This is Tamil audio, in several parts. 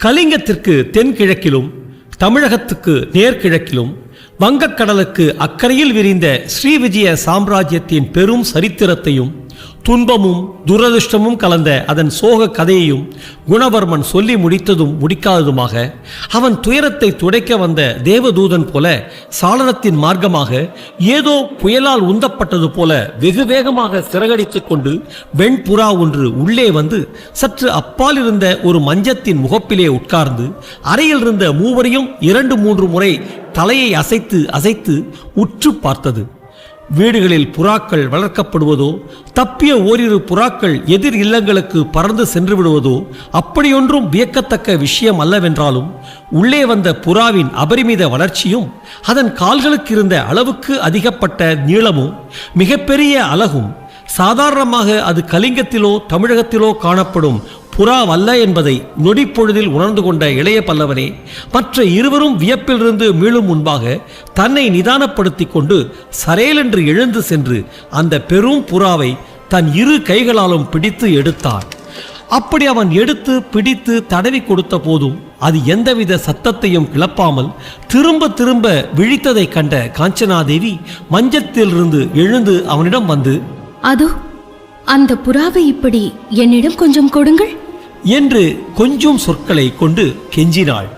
கலிங்கத்திற்கு தென்கிழக்கிலும் தமிழகத்துக்கு நேர்கிழக்கிலும் வங்கக்கடலுக்கு அக்கறையில் விரிந்த ஸ்ரீவிஜய சாம்ராஜ்யத்தின் பெரும் சரித்திரத்தையும் துன்பமும் துரதிருஷ்டமும் கலந்த அதன் சோக கதையையும் குணவர்மன் சொல்லி முடித்ததும் முடிக்காததுமாக அவன் துயரத்தை துடைக்க வந்த தேவதூதன் போல சாளரத்தின் மார்க்கமாக ஏதோ புயலால் உந்தப்பட்டது போல வெகு வேகமாக சிறகடித்துக் கொண்டு வெண்புறா ஒன்று உள்ளே வந்து சற்று அப்பால் இருந்த ஒரு மஞ்சத்தின் முகப்பிலே உட்கார்ந்து அறையில் இருந்த மூவரையும் இரண்டு மூன்று முறை தலையை அசைத்து அசைத்து உற்று பார்த்தது. வீடுகளில் புறாக்கள் வளர்க்கப்படுவதோ தப்பிய ஓரிரு புறாக்கள் எதிர் இல்லங்களுக்கு பறந்து சென்று விடுவதோ அப்படியொன்றும் வியக்கத்தக்க விஷயம் அல்லவென்றாலும் உள்ளே வந்த புறாவின் அபரிமித வளர்ச்சியும் அதன் கால்களுக்கு இருந்த அளவுக்கு அதிகப்பட்ட நீளமும் மிகப்பெரிய அழகும் சாதாரணமாக அது கலிங்கத்திலோ தமிழகத்திலோ காணப்படும் புறாவல்ல என்பதை நொடிப்பொழுதில் உணர்ந்து கொண்ட இளைய பல்லவனே மற்ற இருவரும் வியப்பிலிருந்து மீளும் முன்பாக தன்னை நிதானப்படுத்திக் கொண்டு சரேலென்று எழுந்து சென்று அந்த பெரும் புறாவை தன் இரு கைகளாலும் பிடித்து எடுத்தான். அப்படி அவன் எடுத்து பிடித்து தடவி கொடுத்த போதும் அது எந்தவித சத்தத்தையும் கிளப்பாமல் திரும்ப திரும்ப விழித்ததைக் கண்ட காஞ்சனாதேவி மஞ்சத்திலிருந்து எழுந்து அவனிடம் வந்து அதோ அந்த புறாவை இப்படி என்னிடம் கொஞ்சம் கொடுங்கள். என்று கொஞ்சம் சொற்களை கொண்டு கெஞ்சினாள்.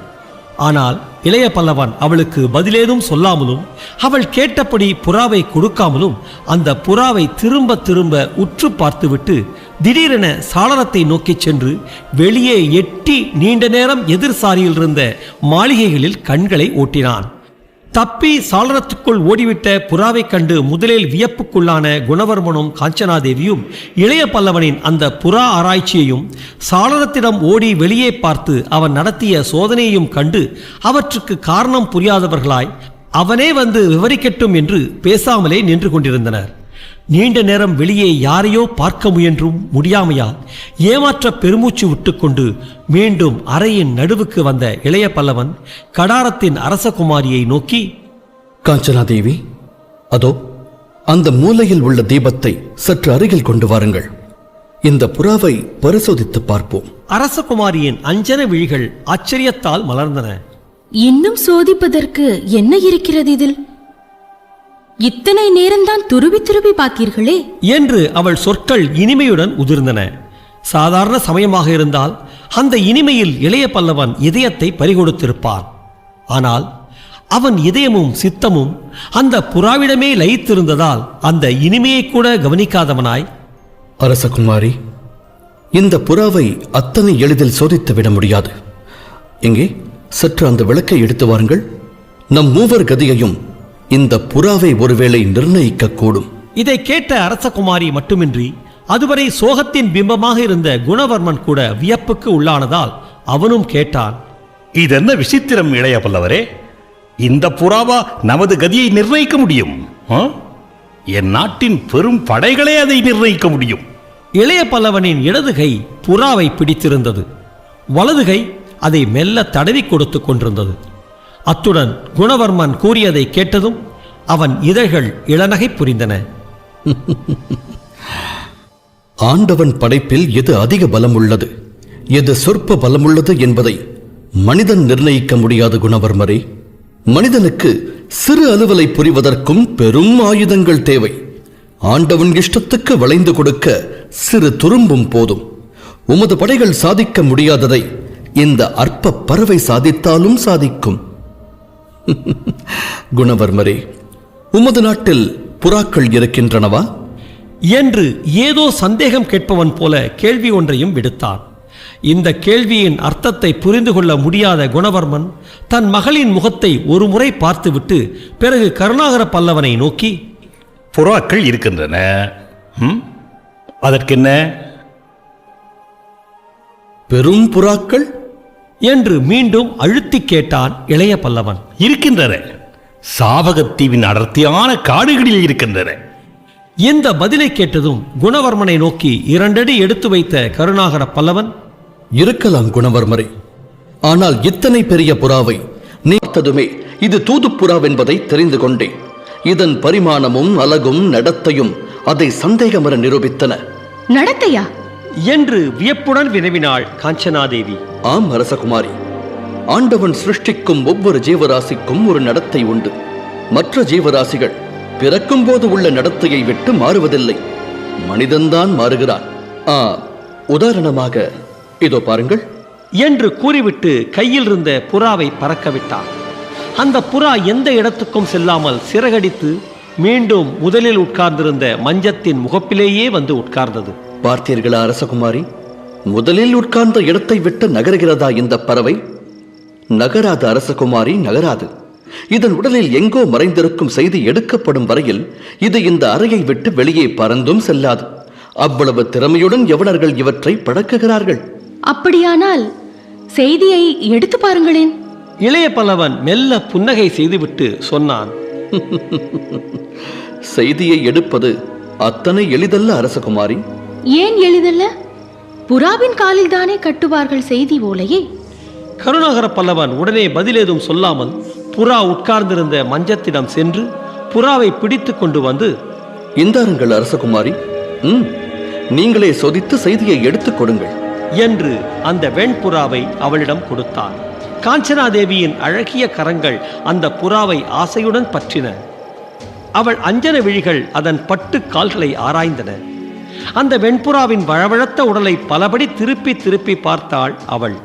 ஆனால் இளைய பல்லவன் அவளுக்கு பதிலேதும் சொல்லாமலும் அவள் கேட்டபடி புறாவை கொடுக்காமலும் அந்த புறாவை திரும்ப திரும்ப உற்று பார்த்துவிட்டு திடீரென சாளரத்தை நோக்கிச் சென்று வெளியே எட்டி நீண்ட நேரம் எதிர் சாரியில் இருந்த மாளிகைகளில் கண்களை ஓட்டினான். தப்பி சாளரத்துக்குள் ஓடிவிட்ட புறாவைக் கண்டு முதலில் வியப்புக்குள்ளான குணவர்மனும் காஞ்சனாதேவியும் இளைய பல்லவனின் அந்த புறா ஆராய்ச்சியையும் சாளரத்திடம் ஓடி வெளியே பார்த்து அவன் நடத்திய சோதனையையும் கண்டு அவற்றுக்கு காரணம் புரியாதவர்களாய் அவனே வந்து விவரிக்கட்டும் என்று பேசாமலே நின்று கொண்டிருந்தனர். நீண்ட நேரம் வெளியே யாரையோ பார்க்க முயன்றும் முடியாமையால் ஏமாற்ற பெருமூச்சு விட்டுக்கொண்டு மீண்டும் அறையின் நடுவுக்கு வந்த இளைய பல்லவன் கடாரத்தின் அரசகுமாரியை நோக்கி காஞ்சனாதேவி அதோ அந்த மூலையில் உள்ள தீபத்தை சற்று அருகில் கொண்டு வாருங்கள். இந்த புறாவை பரிசோதித்து பார்ப்போம். அரசகுமாரியின் அஞ்சன விழிகள் ஆச்சரியத்தால் மலர்ந்தன. இன்னும் சோதிப்பதற்கு என்ன இருக்கிறது இதில்? இத்தனை நேரம்தான் துருவி துருவி பார்த்தீர்களே? என்று அவள் சொற்கள் இனிமையுடன் உதிர்ந்தன. சாதாரண சமயமாக இருந்தால் அந்த இனிமையில் இளைய பல்லவன் இதயத்தை பறிகொடுத்திருப்பான். ஆனால் அவன் இதயமும் சித்தமும் அந்த புறாவிடமே லயித்திருந்ததால் அந்த இனிமையை கூட கவனிக்காதவனாய். அரசகுமாரி இந்த புறாவை அத்தனை எளிதில் சோதித்து விட முடியாது. இங்கே சற்று அந்த விளக்கை எடுத்து வாருங்கள். நம் மூவர் கதியையும் இந்த புறாவை ஒருவேளை நிர்ணயிக்கக்கூடும். இதை கேட்ட அரசகுமாரி மட்டுமின்றி அதுவரை சோகத்தின் பிம்பமாக இருந்த குணவர்மன் கூட வியப்புக்கு உள்ளானதால் அவனும் கேட்டான் இதென்ன விசித்திரம் இளைய பல்லவரே? இந்த புறாவா நமது கதியை நிர்ணயிக்க முடியும்? ஆ? என் நாட்டின் பெரும் படைகளே அதை நிர்ணயிக்க முடியும். இளைய பல்லவனின் இடது கை புறாவை பிடித்திருந்தது. வலது கை அதை மெல்ல தடவி கொடுத்து கொண்டிருந்தது. அத்துடன் குணவர்மன் கூறியதை கேட்டதும் அவன் இதழ்கள் இளநகை புரிந்தன. ஆண்டவன் படைப்பில் எது அதிக பலம் உள்ளது எது சொற்ப பலமுள்ளது என்பதை மனிதன் நிர்ணயிக்க முடியாத குணவர்மரே. மனிதனுக்கு சிறு அலுவலை புரிவதற்கும் பெரும் ஆயுதங்கள் தேவை. ஆண்டவன் இஷ்டத்துக்கு வளைந்து கொடுக்க சிறு துரும்பும் போதும். உமது படைகள் சாதிக்க முடியாததை இந்த அற்ப பறவை சாதித்தாலும் சாதிக்கும். குணவர்மரே உமது நாட்டில் புறாக்கள் இருக்கின்றனவா? என்று ஏதோ சந்தேகம் கேட்பவன் போல கேள்வி ஒன்றையும் விடுத்தான். இந்த கேள்வியின் அர்த்தத்தை புரிந்து கொள்ள முடியாத குணவர்மன் தன் மகளின் முகத்தை ஒரு முறை பார்த்துவிட்டு பிறகு கருணாகர பல்லவனை நோக்கி புறாக்கள் இருக்கின்றன? அதற்கென்ன? பெரும் புறாக்கள் என்று மீண்டும் அழுத்திக் கேட்டான் இளைய பல்லவன். இருக்கின்றன. சாவகத்தீவின் அடர்த்தியான காடுகளில் இருக்கின்றன. இந்த பதிலை கேட்டதும் குணவர்மனை நோக்கி இரண்டடி எடுத்து வைத்த கருணாகர பல்லவன் இருக்கலாம் குணவர்மரே ஆனால் இத்தனை பெரிய புறாவை நீத்ததுமே இது தூதுப்புறாவென்பதை தெரிந்து கொண்டேன். இதன் பரிமாணமும் அழகும் நடத்தையும் அதை சந்தேகமர நிரூபித்தன. நடத்தையா? என்று வியப்புடன் வினவினாள் காஞ்சனாதேவி. ஆம் அரசகுமாரி. ஆண்டவன் சிருஷ்டிக்கும் ஒவ்வொரு ஜீவராசிக்கும் ஒரு நடத்தை உண்டு. மற்ற ஜீவராசிகள் பிறக்கும் போது உள்ள நடத்தையை விட்டு மாறுவதில்லை. மனிதன்தான் மாறுகிறான். ஆ உதாரணமாக இதோ பாருங்கள். என்று கூறிவிட்டு கையில் இருந்த புறாவை பறக்க விட்டார் அந்த புறா எந்த இடத்துக்கும் செல்லாமல் சிறகடித்து மீண்டும் முதலில் உட்கார்ந்திருந்த மஞ்சத்தின் முகப்பிலேயே வந்து உட்கார்ந்தது. பார்த்தீர்களா அரசகுமாரி? முதலில் உட்கார்ந்த இடத்தை விட்டு நகர்கிறதா இந்த பறவை? நகராது அரசகுமாரி நகராது. இதன் உடலில் எங்கோ மறைந்திருக்கும் செய்தி எடுக்கப்படும் வரையில் இது இந்த அறையை விட்டு வெளியே பறந்தும் செல்லாது. அவ்வளவு திறமையுடன் யவனர்கள் இவற்றை பழக்குகிறார்கள். அப்படியானால் செய்தியை எடுத்து பாருங்களேன். இளைய பல்லவன் மெல்ல புன்னகை செய்துவிட்டு சொன்னான். செய்தியை எடுப்பது அத்தனை எளிதல்ல அரசகுமாரி. ஏன் எளிதல்ல புறாவின் காலில் தானே கட்டுவார்கள் செய்தி ஓலையை? கருணாகர பல்லவன் உடனே பதிலேதும் சொல்லாமல் புறா உட்கார்ந்திருந்த மஞ்சத்திடம் சென்று புறாவை பிடித்து கொண்டு வந்து இந்தாருங்கள் அரசகுமாரி. ம் நீங்களே சோதித்து செய்தியை எடுத்துக் கொடுங்கள். என்று அந்த வெண்புறாவை அவளிடம் கொடுத்தான். காஞ்சனாதேவியின் அழகிய கரங்கள் அந்த புறாவை ஆசையுடன் பற்றின. அவள் அஞ்சன விழிகள் அதன் பட்டு கால்களை ஆராய்ந்தன. அந்த வெண்புறாவின் வழவழத்த உடலை பலபடி திருப்பி திருப்பி பார்த்தாள் அவள்.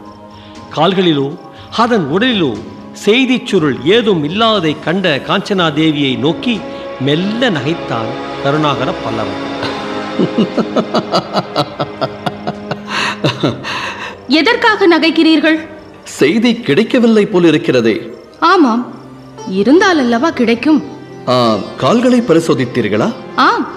கால்களிலோ அதன் உடலிலோ செய்திச் சுருள் ஏதும் இல்லாததை கண்ட காஞ்சனாதேவியை நோக்கி மெல்ல நகைத்தான் கருணாகர பல்லவன். எதற்காக நகைக்கிறீர்கள்? செய்தி கிடைக்கவில்லை போல் இருக்கிறதே. ஆமாம் இருந்தால் அல்லவா கிடைக்கும்? ஆ, கால்களை பரிசோதித்தீர்களா? ஆம்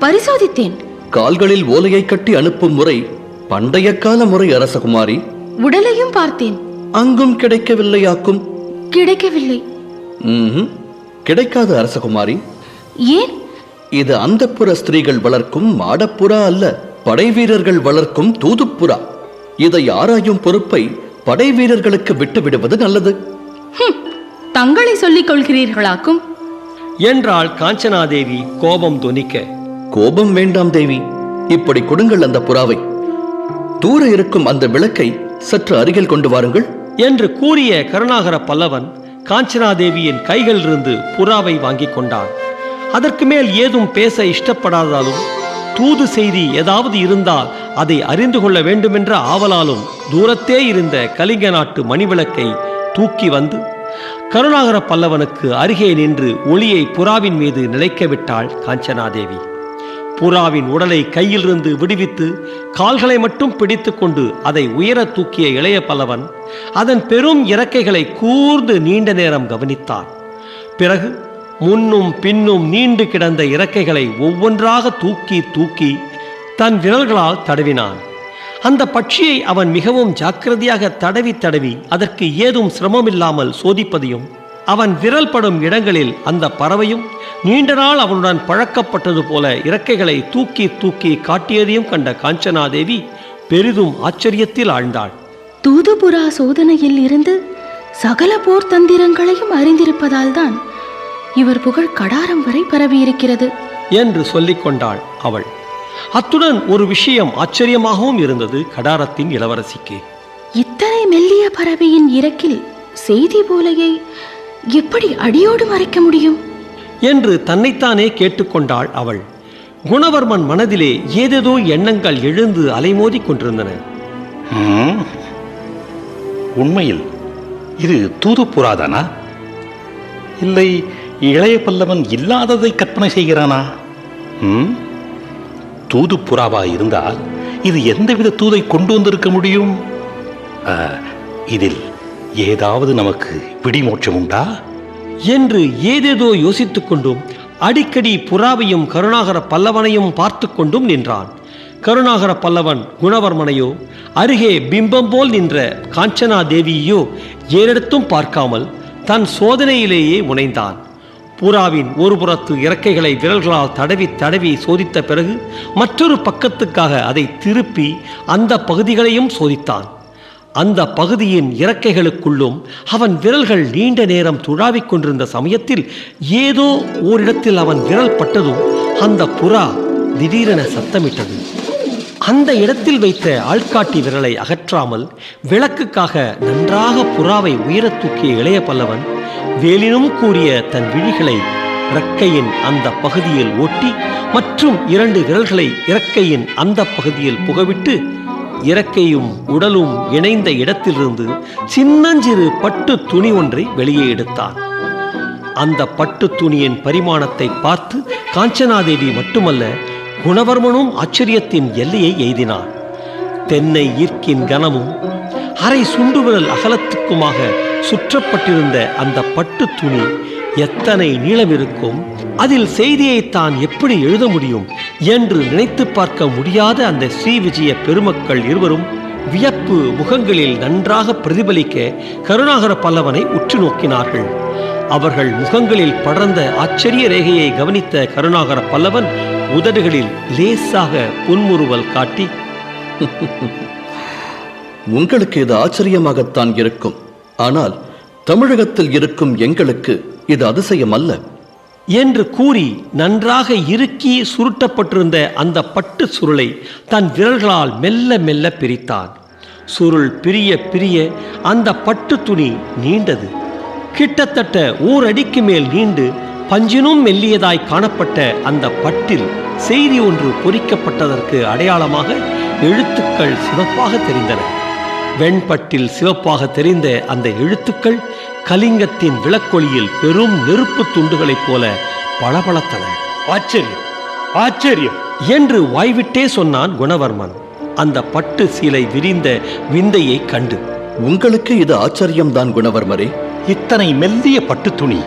பரிசோதித்தேன். கால்களில் ஓலையை கட்டி அனுப்பும் முறை பண்டைய கால முறை அரசகுமாரி. உடலையும் பார்த்தேன். அங்கும் கிடைக்கவில்லையாக்கும். கிடைக்கவில்லை. கிடைக்காது அரசகுமாரி. ஏன்? இது அந்தப்புற ஸ்திரீகள் வளர்க்கும் மாடப்புறா அல்ல படை வீரர்கள் வளர்க்கும் தூதுப்புறா. இதை ஆராயும் பொறுப்பை படை வீரர்களுக்கு விட்டு விடுவது நல்லது. ஹும், தங்களை சொல்லிக் கொள்கிறீர்களாக்கும். என்றாள் காஞ்சனாதேவி கோபம் தொனிக்க கோபம் வேண்டாம் தேவி. இப்படி கொடுங்கள் அந்த புறாவை. தூர இருக்கும் அந்த விளக்கை சற்று அருகில் கொண்டு வாருங்கள். என்று கூறிய கருணாகர பல்லவன் காஞ்சனாதேவியின் கைகளிலிருந்து புறாவை வாங்கிக் கொண்டான். அதற்கு மேல் ஏதும் பேச இஷ்டப்படாததாலும் தூது செய்தி ஏதாவது இருந்தால் அதை அறிந்து கொள்ள வேண்டுமென்ற ஆவலாலும் தூரத்தே இருந்த கலிங்க நாட்டு மணிவிளக்கை தூக்கி வந்து கருணாகர பல்லவனுக்கு அருகே நின்று ஒளியை புறாவின் மீது நிலைக்க விட்டாள் காஞ்சனாதேவி. புறாவின் உடலை கையிலிருந்து விடுவித்து கால்களை மட்டும் பிடித்துக்கொண்டு அதை உயர தூக்கிய இளைய பல்லவன் அதன் பெரும் இறக்கைகளை கூர்ந்து நீண்ட நேரம் கவனித்தான். பிறகு முன்னும் பின்னும் நீண்டு கிடந்த இறக்கைகளை ஒவ்வொன்றாக தூக்கி தூக்கி தன் விரல்களால் தடவினான். அந்த பட்சியை அவன் மிகவும் ஜாக்கிரதையாக தடவி தடவி அதற்கு ஏதும் சிரமமில்லாமல் சோதிப்பதையும் அவன் விரல் படும் இடங்களில் அந்த பறவையும் நீண்ட நாள் அவனுடன் பழக்கப்பட்டது போல இறக்கைகளை தூக்கி தூக்கி காட்டியதையும் கண்ட காஞ்சனாதேவி பெரிதும் ஆச்சரியத்தில் ஆழ்ந்தாள். தூதுபுரா சோதனையில் இருந்து சகல போர் தந்திரங்களையும் அறிந்திருப்பதால் தான் இவர் புகழ் கடாரம் வரை பரவியிருக்கிறது. என்று சொல்லிக் கொண்டாள் அவள். அத்துடன் ஒரு விஷயம் ஆச்சரியமாகவும் இருந்தது கடாரத்தின் இளவரசிக்கு. இத்தனை மெல்லிய பறவையின் இறக்கில் செய்தி போலையை எப்படி அடியோடு மறைக்க முடியும்? என்று தன்னைத்தானே கேட்டுக்கொண்டாள் அவள். குணவர்மன் மனதிலே ஏதேதோ எண்ணங்கள் எழுந்து அலைமோதிக் கொண்டிருந்தன. ம். உண்மையில் இது தூதுப்புறாதானா இல்லை இளைய பல்லவன் இல்லாததை கற்பனை செய்கிறானா? ம்? தூதுப்புறாவா இருந்தால் இது எந்தவித தூதை கொண்டு வந்திருக்க முடியும்? இதில் ஏதாவது நமக்கு விடிமோட்சம் உண்டா என்று ஏதேதோ யோசித்துக் கொண்டும் அடிக்கடி புறாவையும் கருணாகர பல்லவனையும் பார்த்து கொண்டும் நின்றான். கருணாகர பல்லவன் குணவர்மனையோ அருகே பிம்பம் போல் நின்ற காஞ்சனா தேவியையோ ஏறெடுத்தும் பார்க்காமல் தன் சோதனையிலேயே முனைந்தான் புறாவின் ஒரு புறத்து இறக்கைகளை விரல்களால் தடவி தடவி சோதித்த பிறகு மற்றொரு பக்கத்துக்காக அதை திருப்பி அந்த பகுதிகளையும் சோதித்தான். அந்த பகுதியின் இறக்கைகளுக்குள்ளும் அவன் விரல்கள் நீண்ட நேரம் துழாவிக் கொண்டிருந்த சமயத்தில் ஏதோ ஓரிடத்தில் அவன் விரல் பட்டதும் அந்த புறா திடீரென சத்தமிட்டது. அந்த இடத்தில் வைத்த ஆள்காட்டி விரலை அகற்றாமல் விளக்குக்காக நன்றாக புறாவை உயரத் தூக்கிய இளைய பல்லவன் வேலினும் கூறிய தன் விழிகளை இறக்கையின் அந்த பகுதியில் ஓட்டி மற்றும் இரண்டு விரல்களை இறக்கையின் அந்த பகுதியில் புகவிட்டு இறக்கையும் உடலும் இணைந்த இடத்திலிருந்து சின்னஞ்சிறு பட்டு துணி ஒன்றை வெளியே எடுத்தான். அந்த பட்டு துணியின் பரிமாணத்தை பார்த்து காஞ்சனாதேவி மட்டுமல்ல குணவர்மனும் ஆச்சரியத்தின் எல்லையை எய்தினான். தென்னை ஈர்க்கின் கனமும் அரை சுண்டுவிரல் அகலத்துக்குமாக சுற்றப்பட்டிருந்த அந்த பட்டு துணி எத்தனை நீளம் இருக்கும் அதில் செய்தியை தான் எப்படி எழுத முடியும் என்று நினைத்து பார்க்க முடியாத அந்த ஸ்ரீ விஜய பெருமக்கள் இருவரும் வியப்பு முகங்களில் நன்றாக பிரதிபலிக்க கருணாகர பல்லவனை உற்று நோக்கினார்கள். அவர்கள் முகங்களில் படர்ந்த ஆச்சரிய ரேகையை கவனித்த கருணாகர பல்லவன் உதடுகளில் லேசாக புன்முறுவல் காட்டி உங்களுக்கு இது ஆச்சரியமாகத்தான் இருக்கும். ஆனால் தமிழகத்தில் இருக்கும் எங்களுக்கு இது அதிசயம் அல்ல என்று கூறி நன்றாக இறுக்கி சுருட்டப்பட்டிருந்த அந்த பட்டு சுருளை தன் விரல்களால் மெல்ல மெல்ல பிரித்தான். சுருள் பிரிய பிரிய அந்த பட்டு துணி நீண்டது. கிட்டத்தட்ட ஓரடிக்கு மேல் நீண்டு பஞ்சினும் மெல்லியதாய் காணப்பட்ட அந்த பட்டில் செய்தி ஒன்று பொறிக்கப்பட்டதற்கு அடையாளமாக எழுத்துக்கள் சிவப்பாக தெரிந்தன. வெண்பட்டில் சிவப்பாக தெரிந்த அந்த எழுத்துக்கள் கலிங்கத்தின் விளக்கொளியில் பெரும் நெருப்பு துண்டுகளைப் போல பளபளத்தன. ஆச்சரியம் ஆச்சரியம். என்று வாய்விட்டே சொன்னான் குணவர்மன். அந்த பட்டு சீலை விரிந்த விந்தையை கண்டு. உங்களுக்கு இது ஆச்சரியம்தான் குணவர்மரே. இத்தனை மெல்லிய பட்டு துணி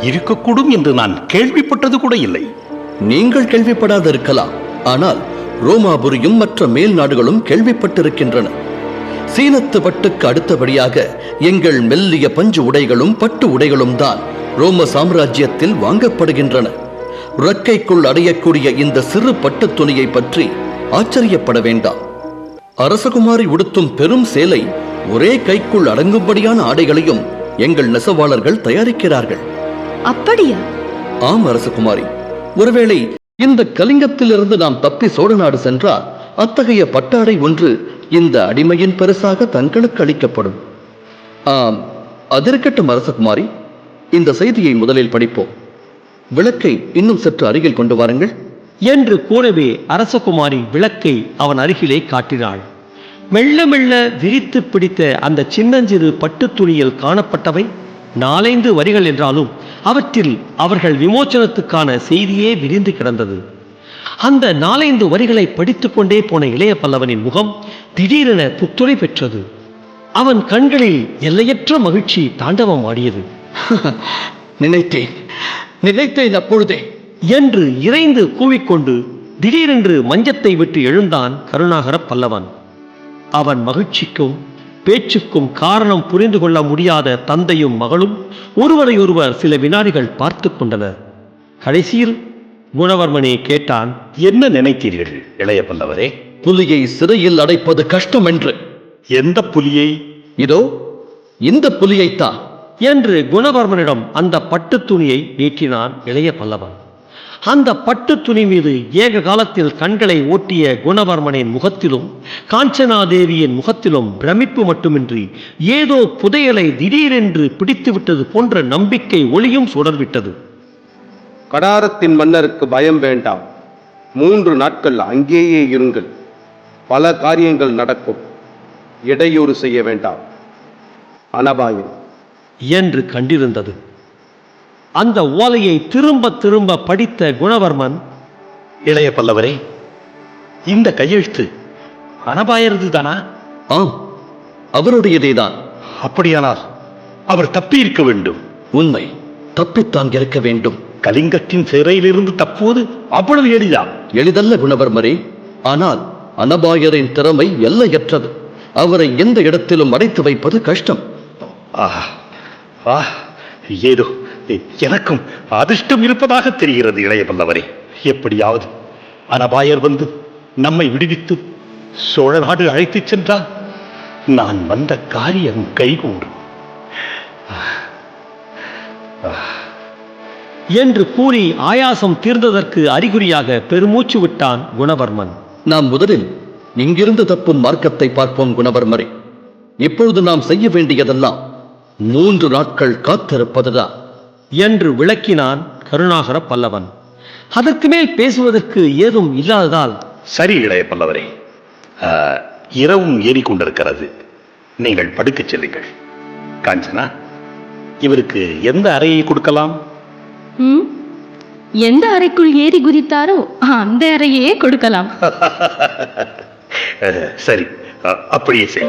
இருக்கக்கூடும் என்று நான் கேள்விப்பட்டது கூட இல்லை. நீங்கள் கேள்விப்படாதிருக்கலாம். ஆனால் ரோமாபுரியும் மற்ற மேல் நாடுகளும் கேள்விப்பட்டிருக்கின்றன. சீனத்து பட்டுக்கு அடுத்தபடியாக எங்கள் மெல்லிய பஞ்சு உடைகளும் பட்டு உடைகளும் தான் ரோம சாம்ராஜ்யத்தில் வாங்கப்படுகின்றன. இறக்கைக்குள் அடையக்கூடிய இந்த சிறு பட்டுத் துணியை பற்றி ஆச்சரியப்பட வேண்டாம். அரசகுமாரி உடுத்தும் பெரும் சேலை ஒரே கைக்குள் அடங்கும்படியான ஆடைகளையும் எங்கள் நெசவாளர்கள் தயாரிக்கிறார்கள். அப்படியா? ஆம் அரசகுமாரி. ஒருவேளை இந்த கலிங்கத்திலிருந்து நாம் தப்பி சோழ நாடு சென்றால் அத்தகைய பட்டாடை ஒன்று இந்த அடிமையின் பரிசாக தங்களுக்கு அளிக்கப்படும். ஆம் அதிருக்கட்டும் அரசகுமாரி. இந்த செய்தியை முதலில் படிப்போம். விளக்கை இன்னும் சற்று அருகில் கொண்டு வாருங்கள். என்று கூறவே அரசகுமாரி விளக்கை அவன் அருகிலே காட்டினாள். மெல்ல மெல்ல விரித்து பிடித்த அந்த சின்னஞ்சிறு பட்டு துணியில் காணப்பட்டவை நாலைந்து வரிகள் என்றாலும் அவற்றில் அவர்கள் விமோச்சனத்துக்கான செய்தியே விரிந்து கிடந்தது. அந்த நாலைந்து வரிகளை படித்துக் கொண்டே போன இளைய பல்லவனின் முகம் திடீரென புத்துரை பெற்றது. அவன் கண்களில் எல்லையற்ற மகிழ்ச்சி தாண்டவம் ஆடியது. நினைத்தேன். நினைத்தேன் அப்பொழுதே. என்று இறைந்து கூவிக்கொண்டு திடீரென்று மஞ்சத்தை விட்டு எழுந்தான் கருணாகர பல்லவன். அவன் மகிழ்ச்சிக்கும் பேச்சுக்கும் காரணம் புரிந்து கொள்ள முடியாத தந்தையும் மகளும் ஒருவரையொருவர் சில வினாடிகள் பார்த்து கொண்டனர். கடைசியில் குணவர்மனே கேட்டான் என்ன நினைத்தீர்கள் இளைய பல்லவரே புலியை சிறையில் அடைப்பது கஷ்டம் என்று எந்த புலியை? இதோ இந்த புலியைத்தான். என்று குணவர்மனிடம் அந்த பட்டுத் துணியை நீட்டினான் இளைய பல்லவன். அந்த பட்டுத் துணி மீது ஏக காலத்தில் கண்களை ஓட்டிய குணவர்மனின் முகத்திலும் காஞ்சனாதேவியின் முகத்திலும் பிரமிப்பு மட்டுமின்றி ஏதோ புதையலை திடீரென்று பிடித்துவிட்டது போன்ற நம்பிக்கை ஒளியும் சுடர்விட்டது. கடாரத்தின் மன்னருக்கு பயம் வேண்டாம். மூன்று நாட்கள் அங்கேயே இருங்கள். பல காரியங்கள் நடக்கும். இடையூறு செய்ய வேண்டாம். அனபாயம் என்று கண்டிருந்தது. அந்த ஓலையை திரும்ப திரும்ப படித்த குணவர்மன் இளைய பல்லவரே இந்த கையெழுத்து அனபாயரது தானா? ஆம் அவருடையதேதான். அப்படியானால் அவர் தப்பி இருக்க வேண்டும். உண்மை தப்பித்தான் இருக்க வேண்டும். கலிங்கத்தின் சிறையிலிருந்து தப்புவது அவ்வளவு எளிதா? எளிதல்ல குணவர்மரே. ஆனால் அனபாயரின் திறமை எல்லையற்றது. அவரை எந்த இடத்திலும் அடைத்து வைப்பது கஷ்டம். ஆஹா ஆ ஏதோ எனக்கும் அதிர்ஷ்டம் இருப்பதாக தெரிகிறது இளைய பல்லவரே எப்படியாவது அனபாயர் வந்து நம்மை விடுவித்து சோழ நாடு அழைத்துச் சென்றால் நான் வந்த காரியம் கைகூடும். என்று கூறி ஆயாசம் தீர்ந்ததற்கு அறிகுறியாக பெருமூச்சு விட்டான் குணவர்மன். நாம் முதலில் இங்கிருந்து தப்பும் மார்க்கத்தை பார்ப்போம் குணவர்மரே. இப்பொழுது நாம் செய்ய வேண்டியதெல்லாம் மூன்று நாட்கள் காத்திருப்பதுதான் என்று விளக்கினான் கருணாகர பல்லவன். அதற்கு மேல் பேசுவதற்கு ஏதும் இல்லாததால் சரி இளைய பல்லவரே இரவும் ஏறிக்கொண்டிருக்கிறது. நீங்கள் படுக்கச் செல்லுங்கள். காஞ்சனா இவருக்கு எந்த அறையை கொடுக்கலாம்? ம்? எந்த அறைக்குள் ஏறி குதித்தாரோ அந்த அறையே கொடுக்கலாம். சரி அப்படியே செய்.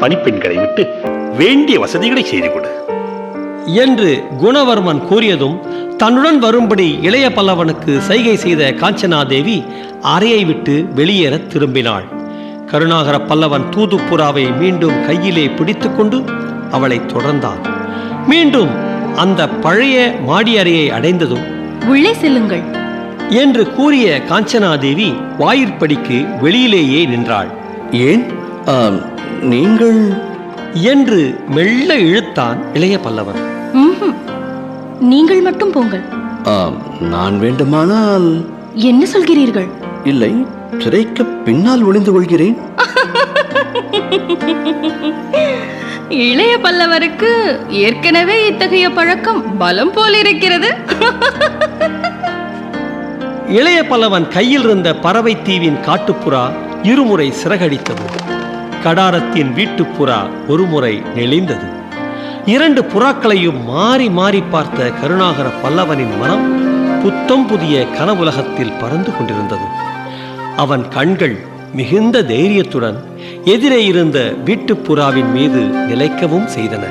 பணிப்பெண்களை விட்டு வேண்டிய வசதிகளை செய்து கொடு. என்று குணவர்மன் கூறியதும் தன்னுடன் வரும்படி இளைய பல்லவனுக்கு சைகை செய்த காஞ்சனாதேவி அறையை விட்டு வெளியேற திரும்பினாள். கருணாகர பல்லவன் தூதுப்புறாவை மீண்டும் கையிலே பிடித்துக்கொண்டு அவளை தொடர்ந்தான். மீண்டும் அந்த பழைய மாடி அறையை அடைந்ததும் உள்ளே செல்லுங்கள். என்று கூறிய காஞ்சனாதேவி வாயிற்படிக்கு வெளியிலேயே நின்றாள். ஏன்? ஆம், நீங்கள்? என்று மெல்ல இழுத்தான் இளைய பல்லவன். நீங்கள் மட்டும் போங்கள். ஆம், நான் வேண்டுமானால் என்ன சொல்கிறீர்கள்? இல்லை சிறைக்கு பின்னால் ஒளிந்து கொள்கிறேன். இளைய பல்லவருக்கு ஏற்கனவே இத்தகைய பழக்கம் பலம் போல் இருக்கிறது இளைய பல்லவன் கையில் இருந்த பறவை தீவின் காட்டுப்புறா இருமுறை சிறகடித்தது. கடாரத்தின் வீட்டுப்புறா ஒருமுறை நெளிந்தது. இரண்டு புறாக்களையும் மாறி மாறி பார்த்த கருணாகர பல்லவனின் மனம் புத்தம் புதிய கனவுலகத்தில் பறந்து கொண்டிருந்தது. அவன் கண்கள் மிகுந்த தைரியத்துடன் எதிரே இருந்த வீட்டுப்புறாவின் மீது நிலைக்கவும் செய்தன.